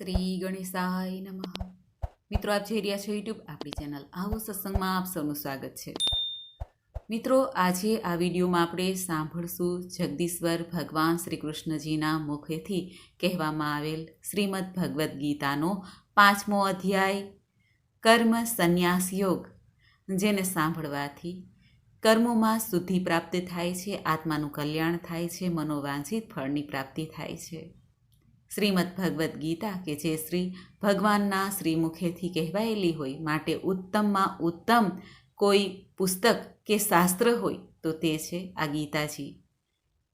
શ્રી ગણેશાય નમઃ. મિત્રો, આપ જોઈ રહ્યા છો યુટ્યુબ આપણી ચેનલ. આવો સત્સંગમાં આપ સૌનું સ્વાગત છે. મિત્રો, આજે આ વિડીયોમાં આપણે સાંભળશું જગદીશ્વર ભગવાન શ્રી કૃષ્ણજીના મુખેથી કહેવામાં આવેલ શ્રીમદ ભગવદ્ ગીતાનો પાંચમો અધ્યાય, કર્મ સંન્યાસ યોગ, જેને સાંભળવાથી કર્મોમાં શુદ્ધિ પ્રાપ્ત થાય છે, આત્માનું કલ્યાણ થાય છે, મનોવાંછિત ફળની પ્રાપ્તિ થાય છે. શ્રીમદ ભગવદ્ ગીતા કે જે શ્રી ભગવાનના શ્રીમુખેથી કહેવાયેલી હોય, માટે ઉત્તમમાં ઉત્તમ કોઈ પુસ્તક કે શાસ્ત્ર હોય, તો તે છે આ ગીતાજી.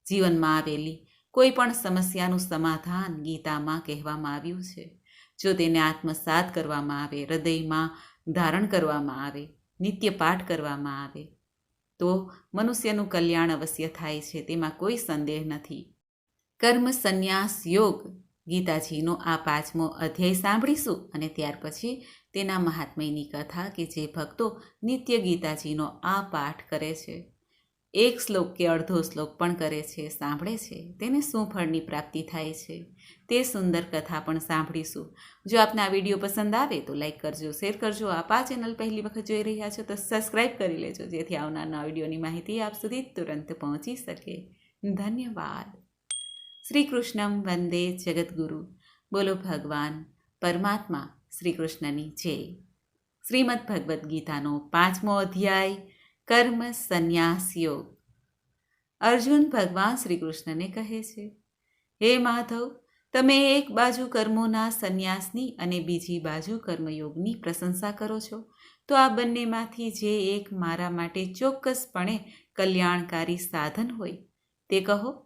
જીવનમાં આવેલી કોઈ પણ સમસ્યાનું સમાધાન ગીતામાં કહેવામાં આવ્યું છે. જો તેને આત્મસાત કરવામાં આવે, હૃદયમાં ધારણ કરવામાં આવે, નિત્ય પાઠ કરવામાં આવે, તો મનુષ્યનું કલ્યાણ અવશ્ય થાય છે, તેમાં કોઈ સંદેહ નથી. કર્મ સંન્યાસ યોગ ગીતાજીનો આ પાંચમો અધ્યાય સાંભળીશું અને ત્યાર પછી તેના મહાત્મયની કથા કે જે ભક્તો નિત્ય ગીતાજીનો આ પાઠ કરે છે. એક શ્લોક કે અડધો શ્લોક પણ કરે છે, સાંભળે છે. તેને શું ફળની પ્રાપ્તિ થાય છે? તે સુંદર કથા પણ સાંભળીશું. જો આપને આ વીડિયો પસંદ આવે તો લાઇક કરજો, શેર કરજો. આપ આ ચેનલ પહેલી વખત જોઈ રહ્યા છો તો સબસ્ક્રાઈબ કરી લેજો, જેથી આવનારના વિડીયોની માહિતી આપ સુધી તુરંત પહોંચી શકે. ધન્યવાદ. શ્રી કૃષ્ણમ વંદે જગદગુરુ. બોલો ભગવાન, પરમાત્મા શ્રી કૃષ્ણની જય. શ્રીમદ ભગવદ્ ગીતાનો પાંચમો અધ્યાય, કર્મ સંન્યાસ યોગ. અર્જુન ભગવાન શ્રી કૃષ્ણને કહે છે, હે માધવ, તમે એક બાજુ કર્મોના સંન્યાસની અને બીજી બાજુ કર્મયોગની પ્રશંસા કરો છો, તો આ બંનેમાંથી જે એક મારા માટે ચોક્કસપણે કલ્યાણકારી સાધન હોય, તે કહો.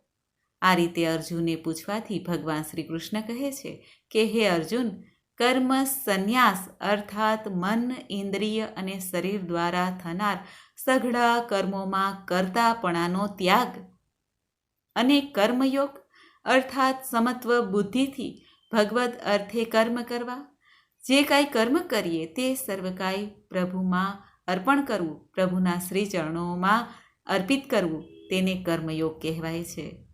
આ રીતે અર્જુને પૂછવાથી ભગવાન શ્રી કૃષ્ણ કહે છે કે, હે અર્જુન, કર્મ સંન્યાસ અર્થાત મન, ઇન્દ્રિય અને શરીર દ્વારા થનાર સઘળા કર્મોમાં કરતાપણાનો ત્યાગ અને કર્મયોગ અર્થાત સમત્વ બુદ્ધિથી ભગવદ અર્થે કર્મ કરવા. જે કાંઈ કર્મ કરીએ તે સર્વ કાંઈ પ્રભુમાં અર્પણ કરવું, પ્રભુના શ્રી ચરણોમાં અર્પિત કરવું, તેને કર્મયોગ કહેવાય છે.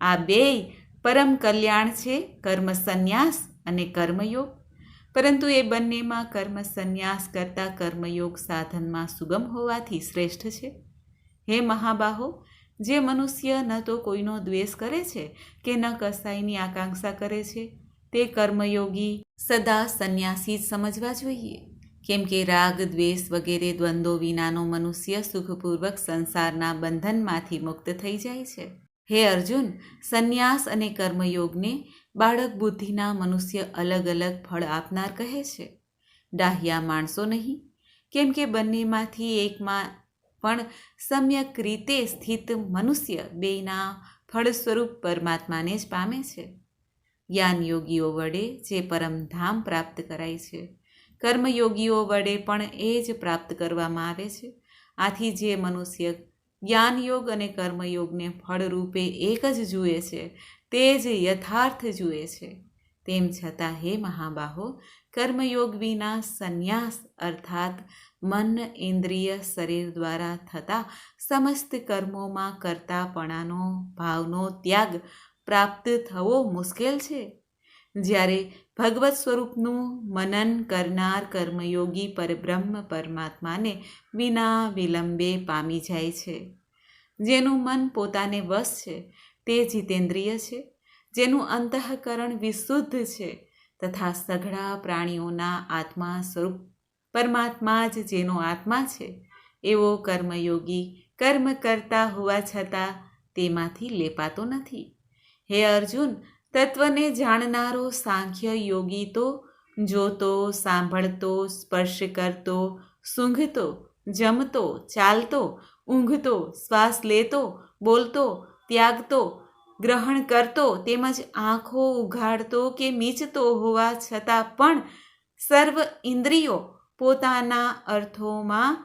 આ બેય પરમ કલ્યાણ છે, કર્મ સંન્યાસ અને કર્મયોગ. પરંતુ એ બંનેમાં કર્મ સંન્યાસ કરતાં કર્મયોગ સાધનમાં સુગમ હોવાથી શ્રેષ્ઠ છે. હે મહાબાહો, જે મનુષ્ય ન તો કોઈનો દ્વેષ કરે છે કે ન કસાઈની આકાંક્ષા કરે છે, તે કર્મયોગી સદા સંન્યાસી જ સમજવા જોઈએ. કેમ કે રાગ, દ્વેષ વગેરે દ્વંદ્વો વિનાનો મનુષ્ય સુખપૂર્વક સંસારના બંધનમાંથી મુક્ત થઈ જાય છે. હે અર્જુન, સંન્યાસ અને કર્મયોગને બાળક બુદ્ધિના મનુષ્ય અલગ અલગ ફળ આપનાર કહે છે. ડાહ્યા માણસો નહીં, કેમ કે બંનેમાંથી એકમાં પણ સમ્યક રીતે સ્થિત મનુષ્ય બેના ફળ સ્વરૂપ પરમાત્માને જ પામે છે. જ્ઞાન યોગીઓ વડે જે પરમધામ પ્રાપ્ત કરાય છે, કર્મયોગીઓ વડે પણ એ જ પ્રાપ્ત કરવામાં આવે છે. આથી જે મનુષ્ય જ્ઞાનયોગ અને કર્મયોગને ફળરૂપે એક જ જુએ છે, તે જ યથાર્થ જુએ છે. તેમ છતાં હે મહાબાહો, કર્મયોગ વિના સંન્યાસ અર્થાત મન ઇન્દ્રિય શરીર દ્વારા થતા સમસ્ત કર્મોમાં કરતાપણાનો, ભાવનો ત્યાગ પ્રાપ્ત થવો મુશ્કેલ છે? જ્યારે ભગવત સ્વરૂપનું મનન કરનાર કર્મયોગી પરબ્રહ્મ પરમાત્માને વિના વિલંબે પામી જાય છે. જેનું મન પોતાને વશ છે, તે જીતેન્દ્રિય છે. જેનું અંતઃકરણ વિશુદ્ધ છે તથા સઘળા પ્રાણીઓના આત્મા સ્વરૂપ પરમાત્મા જ જેનો આત્મા છે, એવો કર્મયોગી કર્મ કરતા હોવા છતાં તેમાંથી લેપાતો નથી. હે અર્જુન તત્વને જાણનારો સાંખ્ય યોગી તો જોતો, સાંભળતો, સ્પર્શ કરતો, સૂંઘતો, જમતો, ચાલતો, ઊંઘતો, શ્વાસ લેતો, બોલતો, ત્યાગતો, ગ્રહણ કરતો, તેમજ આંખો ઉઘાડતો કે મીચતો હોવા છતાં પણ સર્વ ઇન્દ્રિયો પોતાના અર્થોમાં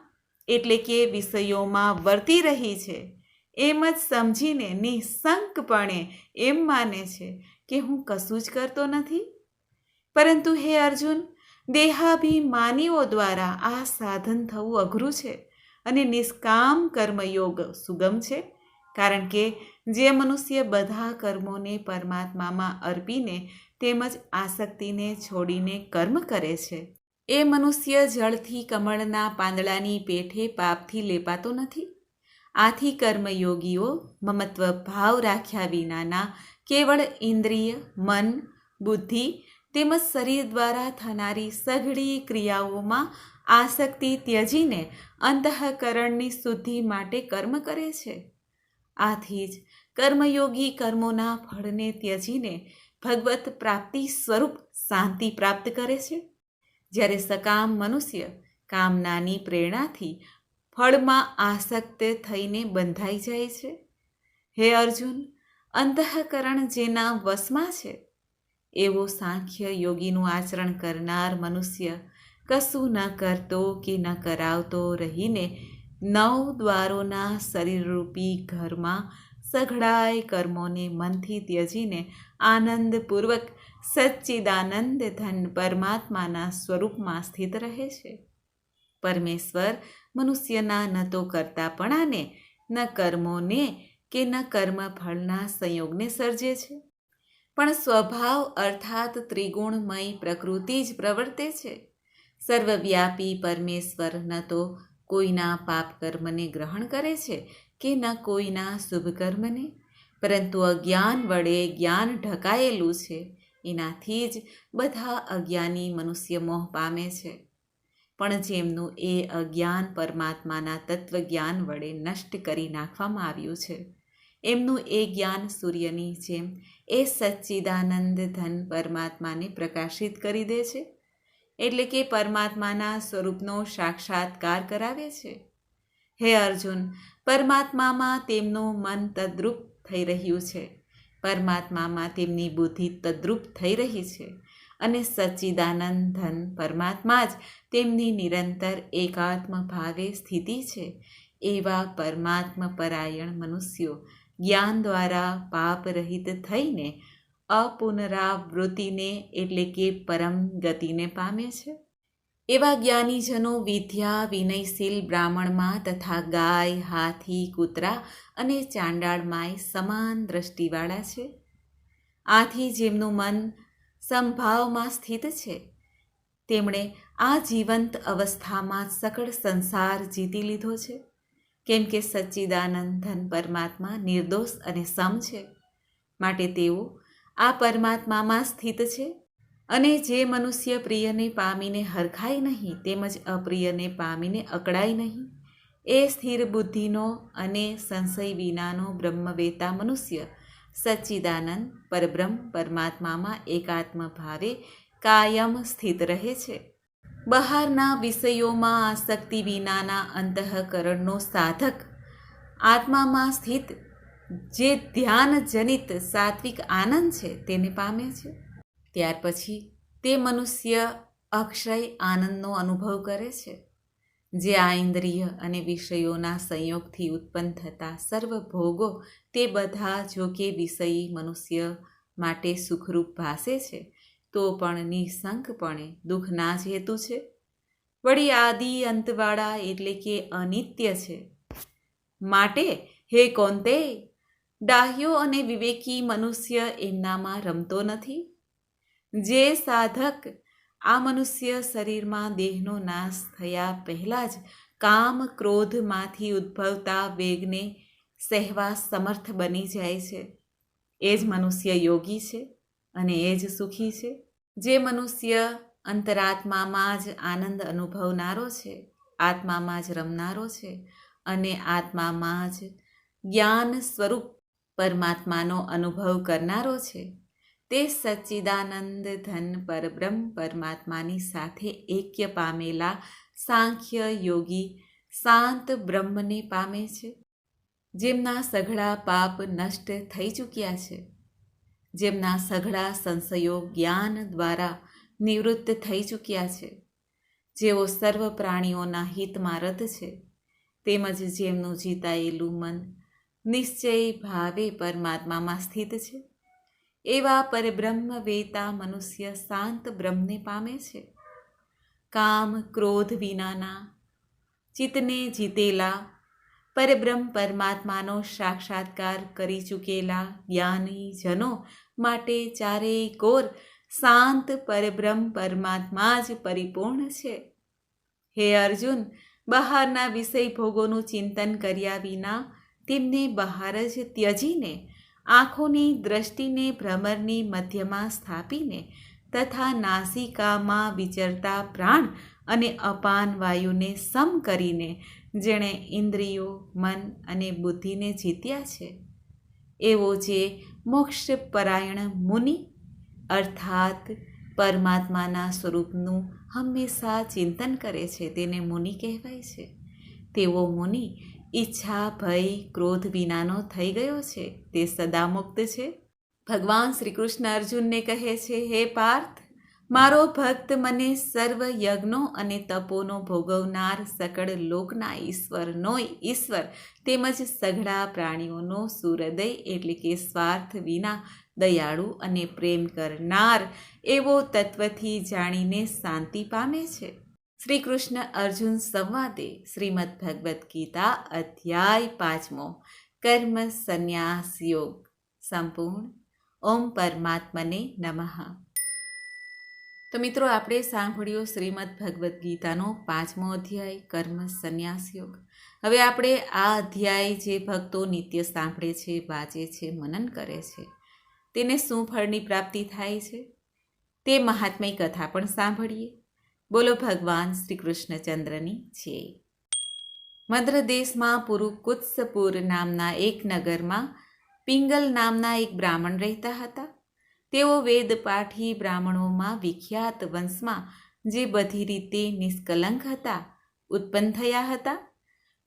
એટલે કે વિષયોમાં વર્તી રહી છે. એમ જ સમજીને નિઃશંકપણે એમ માને છે કે હું કશું જ કરતો નથી. પરંતુ હે અર્જુન, દેહાભિમાનીઓ દ્વારા આ સાધન થવું અઘરું છે અને નિષ્કામ કર્મયોગ સુગમ છે. કારણ કે જે મનુષ્ય બધા કર્મોને પરમાત્મામાં અર્પીને તેમજ આસક્તિને છોડીને કર્મ કરે છે, એ મનુષ્ય જળથી કમળના પાંદડાની પેઠે પાપથી લેપાતો નથી. આથી કર્મયોગીઓ મમત્વ ભાવ રાખ્યા વિનાના કેવળ ઇન્દ્રિય, મન, બુદ્ધિ તેમજ શરીર દ્વારા થનારી સઘળી ક્રિયાઓમાં આસક્તિ ત્યજીને અંતઃકરણની શુદ્ધિ માટે કર્મ કરે છે. આથી જ કર્મયોગી કર્મોના ફળને ત્યજીને ભગવત પ્રાપ્તિ સ્વરૂપ શાંતિ પ્રાપ્ત કરે છે. જ્યારે સકામ મનુષ્ય કામનાની પ્રેરણાથી ફળમાં આસક્ત થઈને બંધાઈ જાય છે? હે અર્જુન, અંતઃકરણ જેના વશમાં છે? એવો સાંખ્ય યોગીનું આચરણ કરનાર મનુષ્ય કશું ન કરતો કે ન કરાવતો રહીને નવ દ્વારોના શરીરરૂપી ઘરમાં સઘળાય કર્મોને મનથી ત્યજીને આનંદપૂર્વક સચ્ચિદાનંદ ધન પરમાત્માના સ્વરૂપમાં સ્થિત રહે છે. પરમેશ્વર મનુષ્યના ન તો કરતાપણાને, ન કર્મોને કે ન કર્મ ફળના સંયોગને સર્જે છે. પણ સ્વભાવ અર્થાત ત્રિગુણમય પ્રકૃતિ જ પ્રવર્તે છે. સર્વવ્યાપી પરમેશ્વર ન તો કોઈના પાપ કર્મને ગ્રહણ કરે છે કે ન કોઈના શુભ કર્મને. પરંતુ અજ્ઞાન વડે જ્ઞાન ઢકાયેલું છે, એનાથી જ બધા અજ્ઞાની મનુષ્ય મોહ પામે છે. પણ જેમનું એ અજ્ઞાન પરમાત્માના તત્વજ્ઞાન વડે નષ્ટ કરી નાખવામાં આવ્યું છે. એમનું એ જ્ઞાન સૂર્યની જેમ એ સચ્ચિદાનંદ ધન પરમાત્માને પ્રકાશિત કરી દે છે. એટલે કે પરમાત્માના સ્વરૂપનો સાક્ષાત્કાર કરાવે છે. હે અર્જુન, પરમાત્મામાં તેમનું મન તદ્રુપ થઈ રહ્યું છે. પરમાત્મામાં તેમની બુદ્ધિ તદ્રુપ થઈ રહી છે. અને સચ્ચિદાનંદ ધન પરમાત્મા જ તેમની નિરંતર એકાત્મ ભાવે સ્થિતિ છે. એવા પરમાત્મ પરાયણ મનુષ્યો જ્ઞાન દ્વારા પાપ રહિત થઈને અપુનરાવૃત્તિને એટલે કે પરમ ગતિને પામે છે. એવા જ્ઞાનીજનો વિદ્યા વિનયશીલ બ્રાહ્મણમાં તથા ગાય, હાથી, કૂતરા અને ચાંડાળમાંય સમાન દ્રષ્ટિવાળા છે. આથી જેમનું મન સંભાવમાં સ્થિત છે. તેમણે આ જીવંત અવસ્થામાં સકળ સંસાર જીતી લીધો છે. કેમ કે સચ્ચિદાનંદ ધન પરમાત્મા નિર્દોષ અને સમ છે. માટે તેઓ આ પરમાત્મામાં સ્થિત છે અને જે મનુષ્ય પ્રિયને પામીને હરખાય નહીં તેમજ અપ્રિયને પામીને અકળાય નહીં, એ સ્થિર બુદ્ધિનો અને સંશય વિનાનો બ્રહ્મવેતા મનુષ્ય સચ્ચિદાનંદ પરબ્રહ્મ પરમાત્મામાં એકાત્મ ભાવે કાયમ સ્થિત રહે છે. બહારના વિષયોમાં આસક્તિ વિનાના અંતઃકરણનો સાધક, આત્મામાં સ્થિત જે ધ્યાનજનિત સાત્વિક આનંદ છે તેને પામે છે. ત્યાર પછી તે મનુષ્ય અક્ષય આનંદનો અનુભવ કરે છે. જે આ ઇન્દ્રિય અને વિષયોના સંયોગથી ઉત્પન્ન થતા સર્વ ભોગો તે બધા જો કે વિષયી મનુષ્ય માટે સુખરૂપ ભાસે છે, તો પણ નિઃશંકપણે દુઃખના જ હેતુ છે. વળી આદિ અંતવાળા એટલે કે અનિત્ય છે. માટે હે કોંતે, ડાહ્યો અને વિવેકી મનુષ્ય એમનામાં રમતો નથી. જે સાધક આ મનુષ્ય શરીરમાં દેહનો નાશ થયા પહેલાં જ કામ ક્રોધમાંથી ઉદ્ભવતા વેગને સહેવા સમર્થ બની જાય છે. એ જ મનુષ્ય યોગી છે અને એ જ સુખી છે. જે મનુષ્ય અંતરાત્મામાં જ આનંદ અનુભવનારો છે, આત્મામાં જ રમનારો છે અને આત્મામાં જ જ્ઞાન સ્વરૂપ પરમાત્માનો અનુભવ કરનારો છે. તે સચ્ચિદાનંદ ધન પરબ્રહ્મ પરમાત્માની સાથે એક્ય પામેલા સાંખ્ય યોગી શાંત બ્રહ્મને પામે છે, જેમના સઘળા પાપ નષ્ટ થઈ ચૂક્યા છે, જેમના સઘળા સંશયો જ્ઞાન દ્વારા નિવૃત્ત થઈ ચૂક્યા છે, જેઓ સર્વ પ્રાણીઓના હિતમાં રત છે, તેમજ જેમનું જીતાયેલું મન નિશ્ચય ભાવે પરમાત્મામાં સ્થિત છે. એવા પરબ્રહ્મ વેતા મનુષ્ય શાંત બ્રહ્મને પામે છે. કામ ક્રોધ વિનાના, ચિત્તને જીતેલા, પરબ્રહ્મ પરમાત્માનો સાક્ષાત્કાર કરી ચૂકેલા જ્ઞાની જનો માટે ચારેય કોર શાંત પરબ્રહ્મ પરમાત્મા જ પરિપૂર્ણ છે. હે અર્જુન, બહારના વિષય ભોગોનું ચિંતન કર્યા વિના તેમને બહાર જ ત્યજીને આંખોની, દ્રષ્ટિને, ભ્રમરની મધ્યમાં સ્થાપીને તથા નાસિકામાં વિચરતા પ્રાણ અને અપાન વાયુને સમ કરીને જેણે ઇન્દ્રિયો, મન અને બુદ્ધિને જીત્યા છે. એવો જે મોક્ષપરાયણ મુનિ, અર્થાત પરમાત્માના સ્વરૂપનું હંમેશા ચિંતન કરે છે, તેને મુનિ કહેવાય છે. તેવો મુનિ ઈચ્છા, ભય, ક્રોધ વિનાનો થઈ ગયો છે. તે સદા મુક્ત છે. ભગવાન શ્રી કૃષ્ણ અર્જુનને કહે છે, હે પાર્થ, મારો ભક્ત મને સર્વ યજ્ઞો અને તપોનો ભોગવનાર સકળ લોકના ઈશ્વરનો ઈશ્વર તેમજ સઘળા પ્રાણીઓનો સુહૃદય એટલે કે સ્વાર્થ વિના દયાળુ અને પ્રેમ કરનાર એવો તત્વથી જાણીને શાંતિ પામે છે. શ્રી કૃષ્ણ અર્જુન સંવાદે શ્રીમદ ભગવદ્ ગીતા અધ્યાય પાંચમો. કર્મ સંન્યાસ યોગ. સંપૂર્ણ. ઓમ પરમાત્મને નમઃ. તો મિત્રો, આપણે સાંભળ્યો શ્રીમદ ભગવદ્ ગીતાનો પાંચમો અધ્યાય, કર્મ સંન્યાસ યોગ. હવે આપણે આ અધ્યાય જે ભક્તો નિત્ય સાંભળે છે, વાંચે છે, મનન કરે છે, તેને શું ફળની પ્રાપ્તિ થાય છે? તે મહાત્મય કથા પણ સાંભળીએ. બોલો ભગવાન શ્રી કૃષ્ણચંદ્રની છે મદ્ર દેશમાં પુરુકુત્સપુર નામના એક નગરમાં પિંગલ નામના એક બ્રાહ્મણ રહેતા હતા. તેઓ વેદપાઠી બ્રાહ્મણોમાં વિખ્યાત વંશમાં, જે બધી રીતે નિષ્કલંક હતા, ઉત્પન્ન થયા હતા.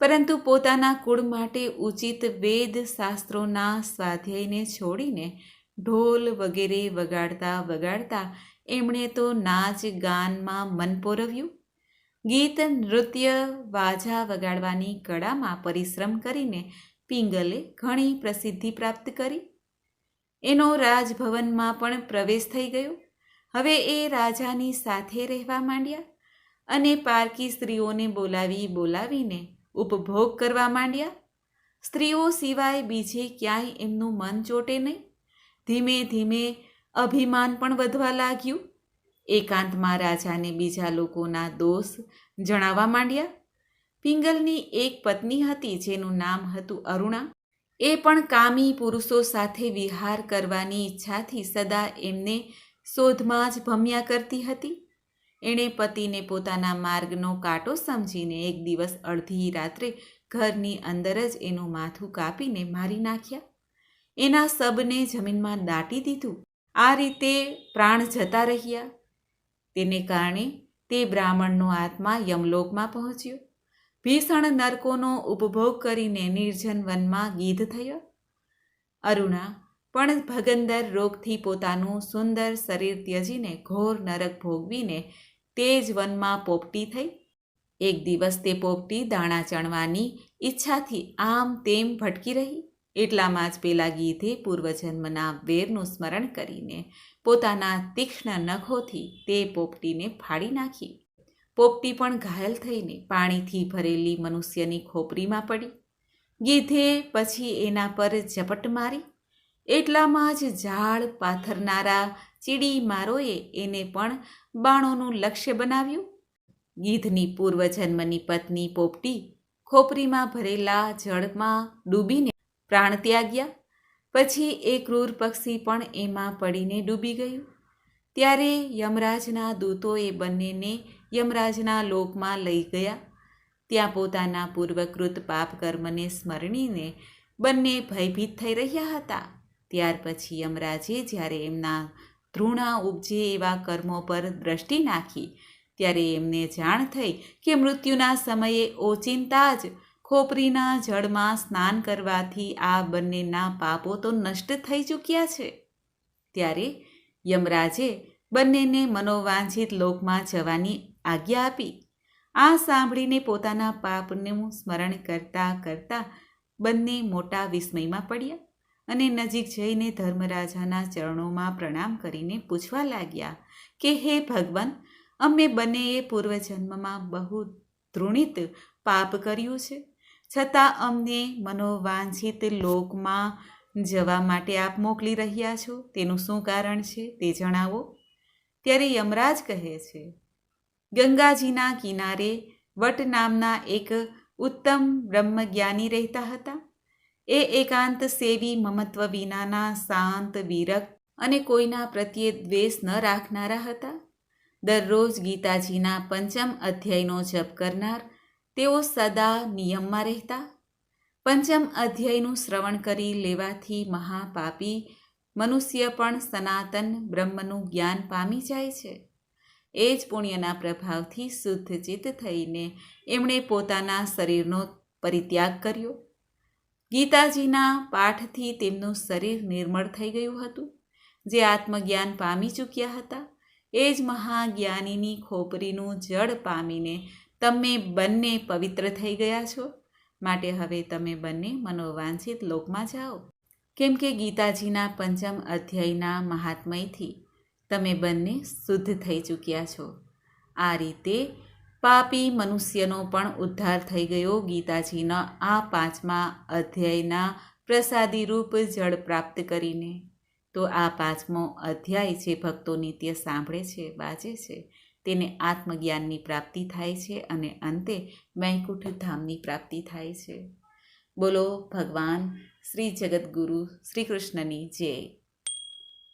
પરંતુ પોતાના કુળ માટે ઉચિત વેદ શાસ્ત્રોના સ્વાધ્યાયને છોડીને ઢોલ વગેરે વગાડતા વગાડતા એમણે તો નાચ ગાનમાં મન પોરવ્યું. ગીત, નૃત્ય, વાજા વગાડવાની કળામાં પરિશ્રમ કરીને પિંગલે ઘણી પ્રસિદ્ધિ પ્રાપ્ત કરી. એનો રાજભવનમાં પણ પ્રવેશ થઈ ગયો. હવે એ રાજાની સાથે રહેવા માંડ્યા અને પારકી સ્ત્રીઓને બોલાવી બોલાવીને ઉપભોગ કરવા માંડ્યા. સ્ત્રીઓ સિવાય બીજે ક્યાંય એમનું મન ચોટે નહીં. ધીમે ધીમે અભિમાન પણ વધવા લાગ્યું. એકાંતમાં રાજાને બીજા લોકોના દોષ જણાવવા માંડ્યા. પિંગલની એક પત્ની હતી જેનું નામ હતું અરુણા. એ પણ કામી પુરુષો સાથે વિહાર કરવાની ઈચ્છાથી સદા એમને શોધમાં જ ભમ્યા કરતી હતી. એણે પતિને પોતાના માર્ગનો કાંટો સમજીને એક દિવસ અડધી રાત્રે ઘરની અંદર જ એનું માથું કાપીને મારી નાખ્યા. એના સબને જમીનમાં દાટી દીધું. આ રીતે પ્રાણ જતા રહ્યા. તેને કારણે તે બ્રાહ્મણનો આત્મા યમલોકમાં પહોંચ્યો. ભીષણ નરકોનો ઉપભોગ કરીને નિર્જન વનમાં ગીધ થયો. અરુણા પણ ભગંદર રોગથી પોતાનું સુંદર શરીર ત્યજીને ઘોર નરક ભોગવીને તે જ વનમાં પોપટી થઈ. એક દિવસ તે પોપટી દાણા ચણવાની ઈચ્છાથી આમ તેમ ભટકી રહી. એટલામાં જ પેલા ગીધે પૂર્વજન્મના વેરનું સ્મરણ કરીને પોતાના તીક્ષ્ણ નખોથી તે પોપટીને ફાડી નાખી. પોપટી પણ ઘાયલ થઈને પાણીથી ભરેલી મનુષ્યની ખોપરીમાં પડી. ગીધે પછી એના પર ઝપટ મારી. એટલામાં જ ઝાડ પાથરનારા ચીડી મારોએ એને પણ બાણોનું લક્ષ્ય બનાવ્યું. ગીધની પૂર્વજન્મની પત્ની પોપટી ખોપરીમાં ભરેલા જળમાં ડૂબીને પ્રાણ ત્યાગ્યા પછી એ ક્રૂર પક્ષી પણ એમાં પડીને ડૂબી ગયું. ત્યારે યમરાજના દૂતોએ બંનેને યમરાજના લોકમાં લઈ ગયા. ત્યાં પોતાના પૂર્વકૃત પાપ કર્મને સ્મરણીને બંને ભયભીત થઈ રહ્યા હતા. ત્યાર પછી યમરાજે જ્યારે એમના ધૃણા ઉપજે એવા કર્મો પર દ્રષ્ટિ નાખી, ત્યારે એમને જાણ થઈ કે મૃત્યુના સમયે ઓચિંતા જ ખોપરીના જળમાં સ્નાન કરવાથી આ બંનેના પાપો તો નષ્ટ થઈ ચૂક્યા છે. ત્યારે યમરાજે બંનેને મનોવાંછિત લોકમાં જવાની આજ્ઞા આપી. આ સાંભળીને પોતાના પાપનું સ્મરણ કરતા કરતા બંને મોટા વિસ્મયમાં પડ્યા અને નજીક જઈને ધર્મરાજાના ચરણોમાં પ્રણામ કરીને પૂછવા લાગ્યા કે, હે ભગવાન, અમે બંનેએ પૂર્વજન્મમાં બહુ ધૃણિત પાપ કર્યું છે. છતાં અમને મનોવાંછિત લોકમાં જવા માટે આપ મોકલી રહ્યા છો. તેનું શું કારણ છે તે જણાવો. ત્યારે યમરાજ કહે છે, ગંગાજીના કિનારે વટ નામના એક ઉત્તમ બ્રહ્મજ્ઞાની રહેતા હતા. એ એકાંત સેવી મમત્વ વિનાના શાંત વિરક્ત અને કોઈના પ્રત્યે દ્વેષ ન રાખનારા હતા. દરરોજ ગીતાજીના પંચમ અધ્યાયનો જપ કરનાર તેઓ સદા નિયમમાં રહેતા. પંચમ અધ્યાયનું શ્રવણ કરી લેવાથી મહાપાપી મનુષ્ય પણ સનાતન બ્રહ્મનું જ્ઞાન પામી જાય છે. એ જ પુણ્યના પ્રભાવથી શુદ્ધ ચિત્ત થઈને એમણે પોતાના શરીરનો પરિત્યાગ કર્યો. ગીતાજીના પાઠથી તેમનું શરીર નિર્મળ થઈ ગયું હતું. જે આત્મજ્ઞાન પામી ચૂક્યા હતા. એ જ મહાજ્ઞાનીની ખોપરીનું જળ પામીને તમે બંને પવિત્ર થઈ ગયા છો. માટે હવે તમે બંને મનોવાંછિત લોકમાં જાઓ. કેમ કે ગીતાજીના પંચમ અધ્યાયના મહાત્મયથી તમે બંને શુદ્ધ થઈ ચૂક્યા છો. આ રીતે પાપી મનુષ્યનો પણ ઉદ્ધાર થઈ ગયો ગીતાજીના આ પાંચમા અધ્યાયના પ્રસાદી રૂપ જળ પ્રાપ્ત કરીને. તો આ પાંચમો અધ્યાય જે ભક્તો નિત્ય સાંભળે છે, વાંચે છે તેને આત્મજ્ઞાનની પ્રાપ્તિ થાય છે અને અંતે વૈકુંઠ ધામની પ્રાપ્તિ થાય છે. બોલો ભગવાન શ્રી જગદગુરુ, શ્રી કૃષ્ણની જય.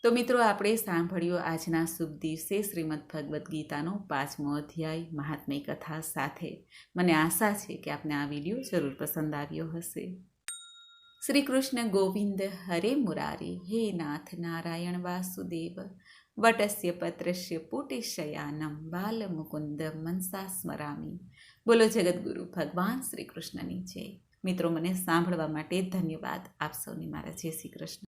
તો મિત્રો, આપણે સાંભળ્યો આજના શુભ દિવસે શ્રીમદ ભગવદ્ ગીતાનો પાંચમો અધ્યાય મહાત્મય કથા સાથે. મને આશા છે કે આપને આ વીડિયો જરૂર પસંદ આવ્યો હશે. શ્રી કૃષ્ણ ગોવિંદ હરે મુરારી, હે નાથ નારાયણ વાસુદેવ. વટસ્ય પત્રસ્ય પુટિશયાનમ બાલ મુકુંદ મનસા સ્મરામી બોલો જગદગુરુ ભગવાન શ્રી કૃષ્ણની જય મિત્રો મને સાંભળવા માટે ધન્યવાદ. આપ સૌની મારા જય શ્રી કૃષ્ણ.